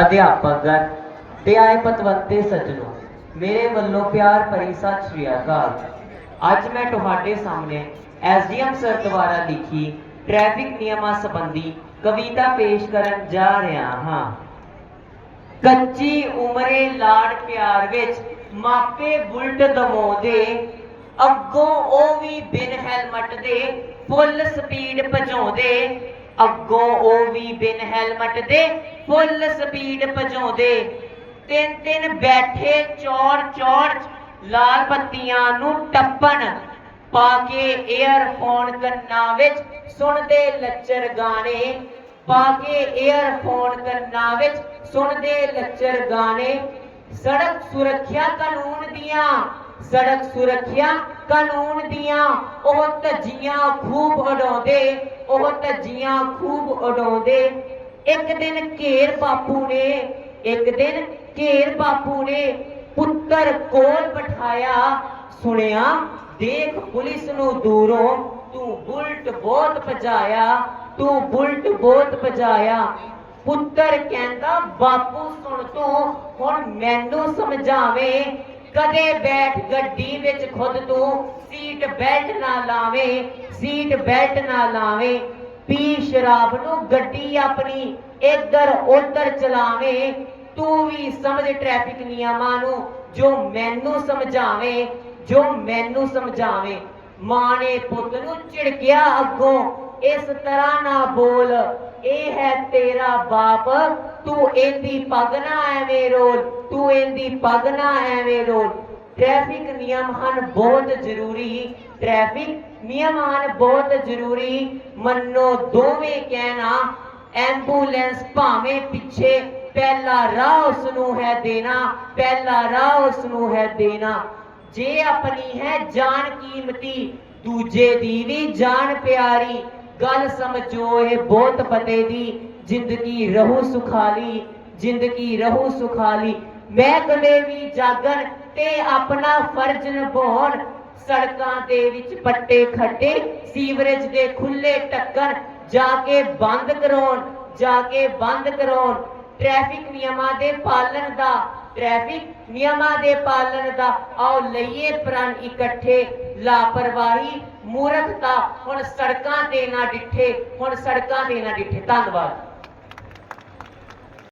ਅਧਿਆਪਕਗਣ ਤੇ ਆਏ ਪਤਵੰਤੇ ਸੱਜਣੋ, ਮੇਰੇ ਵੱਲੋਂ ਪਿਆਰ ਭਰੀ ਸਤਿ ਸ਼੍ਰੀ ਅਕਾਲ। ਅੱਜ ਮੈਂ ਤੁਹਾਡੇ ਸਾਹਮਣੇ ਐਸਡੀਐਮ ਸਰ ਦੁਆਰਾ ਲਿਖੀ ਟ੍ਰੈਫਿਕ ਨਿਯਮਾਂ ਸੰਬੰਧੀ ਕਵਿਤਾ ਪੇਸ਼ ਕਰਨ ਜਾ ਰਿਹਾ ਹਾਂ। ਕੱਚੀ ਉਮਰੇ ਲਾੜ ਪਿਆਰ ਵਿੱਚ ਮਾਪੇ ਬੁਲਟ ਦਮੋਦੇ, ਅੱਗੋਂ ਉਹ ਵੀ ਬਿਨ ਹੈਲਮਟ ਦੇ ਫੁੱਲ ਸਪੀਡ ਭਜਾਉਂਦੇ ਅੱਗੋਂ ਉਹ ਵੀ ਬਿਨ ਹੈਲਮਟ ਦੇ ਫੁੱਲ ਸਪੀਡ ਭਜਾਉਂਦੇ। ਤਿੰਨ ਤਿੰਨ ਬੈਠੇ ਚੌੜ ਚੌੜ ਲਾਲ ਬੱਤੀਆਂ ਨੂੰ ਟੱਪਣ, ਪਾ ਕੇ ਏਅਰਫੋਨ ਕੰਨਾਂ ਵਿੱਚ ਸੁਣਦੇ ਲੱਚਰ ਗਾਣੇ, ਪਾ ਕੇ ਏਅਰਫੋਨ ਕੰਨਾਂ ਵਿੱਚ ਸੁਣਦੇ ਲੱਚਰ ਗਾਣੇ। ਸੜਕ ਸੁਰੱਖਿਆ ਕਾਨੂੰਨ ਦੀਆਂ ਸੜਕ ਸੁਰੱਖਿਆ ਕਾਨੂੰਨ ਦੀਆਂ, ਉਹ ਧੱਜੀਆਂ ਖੂਬ ਉਡਾਉਂਦੇ, ਉਹ ਧੱਜੀਆਂ ਖੂਬ ਉਡਾਉਂਦੇ। ਇੱਕ ਦਿਨ ਘੇਰ ਬਾਪੂ ਨੇ, ਇੱਕ ਦਿਨ ਘੇਰ ਬਾਪੂ ਨੇ ਪੁੱਤਰ ਕੋਲ ਬਿਠਾਇਆ। ਸੁਣਿਆ, ਦੇਖ ਪੁਲਿਸ ਨੂੰ ਦੂਰੋਂ ਤੂੰ ਬੁਲਟ ਬਹੁਤ ਭਜਾਇਆ, ਤੂੰ ਬੁਲਟ ਬਹੁਤ ਭਜਾਇਆ। ਪੁੱਤਰ ਕਹਿੰਦਾ, ਬਾਪੂ, ਸੁਣ ਤੂੰ, ਹੁਣ ਮੈਨੂੰ ਸਮਝਾਵੇਂ ਕਦੇ ਬੈਠ ਗੱਡੀ ਵਿੱਚ ਖੁਦ ਤੂੰ, ਸੀਟ ਬੈਲਟ ਨਾ ਲਾਵੇਂ, ਸੀਟ ਬੈਲਟ ਨਾ ਲਾਵੇਂ, ਪੀ ਸ਼ਰਾਬ ਨੂੰ ਗੱਡੀ ਆਪਣੀ ਇੱਧਰ ਉੱਧਰ ਚਲਾਵੇ, ਤੂੰ ਵੀ ਸਮਝ ਟ੍ਰੈਫਿਕ ਨਿਯਮਾਂ ਨੂੰ, ਜੋ ਮੈਨੂੰ ਸਮਝਾਵੇ, ਜੋ ਮੈਨੂੰ ਸਮਝਾਵੇ। ਮਾਂ ਨੇ ਪੁੱਤ ਨੂੰ ਝਿੜਕਿਆ ਅੱਗੋਂ ਇਸ ਤਰ੍ਹਾਂ ਨਾ ਬੋਲ। ਇਹ ਹੈ ਤੇਰਾ ਬਾਪ। ਤੂੰ ਇਹਦੀ ਪੱਗ ਨਾ ਐਵੇਂ ਰੋਲ। ਤੂੰ ਇਹਦੀ ਪੱਗ ਨਾ ਐਵੇਂ ਰੋਲ। ਟ੍ਰੈਫਿਕ ਨਿਯਮ ਹਨ ਬਹੁਤ ਜ਼ਰੂਰੀ। ਟ੍ਰੈਫਿਕ ਨਿਯਮ ਹਨ ਬਹੁਤ ਜ਼ਰੂਰੀ। ਮੰਨੋ ਦੋਵੇਂ ਕਹਿਣਾ। ਐਂਬੂਲੈਂਸ ਭਾਵੇਂ ਪਿੱਛੇ। ਪਹਿਲਾ ਰਾਹ ਉਸ ਨੂੰ ਹੈ ਦੇਣਾ। ਪਹਿਲਾ ਰਾਹ ਉਸ ਨੂੰ ਹੈ ਦੇਣਾ। ਜੇ ਆਪਣੀ ਹੈ ਜਾਨ ਕੀਮਤੀ, ਦੂਜੇ ਦੀ ਵੀ ਜਾਨ ਪਿਆਰੀ। ਗੱਲ ਸਮਝੋ, ਇਹ ਬਹੁਤ ਪਤੇ ਦੀ ਜ਼ਿੰਦਗੀ ਰਹੂ ਸੁਖਾਲੀ, ਜ਼ਿੰਦਗੀ ਰਹੂ ਸੁਖਾਲੀ। ਮਹਿਕਮੇ ਵੀ ਜਾਗਣ ਤੇ ਆਪਣਾ ਫਰਜ਼ ਨਿਭਾਉਣ, ਸੜਕਾਂ ਦੇ ਵਿੱਚ ਪੱਟੇ ਖੱਟੇ, ਸੀਵਰੇਜ ਦੇ ਖੁੱਲੇ ਟੱਕਰ, ਜਾ ਕੇ ਬੰਦ ਕਰਾਉਣ, ਜਾ ਕੇ ਬੰਦ ਕਰਾਉਣ। ਟ੍ਰੈਫਿਕ ਨਿਯਮਾਂ ਦੇ ਪਾਲਣ ਦਾ ਟ੍ਰੈਫਿਕ ਨਿਯਮਾਂ ਦੇ ਪਾਲਣ ਦਾ, ਆਓ ਲਈਏ ਪ੍ਰਣ ਇਕੱਠੇ। ਲਾਪਰਵਾਹੀ, ਮੂਰਖਤਾ, ਹੁਣ ਸੜਕਾਂ ਤੇ ਨਾ ਡਿੱਠੇ, ਹੁਣ ਸੜਕਾਂ ਤੇ ਨਾ ਡਿੱਠੇ। ਧੰਨਵਾਦ।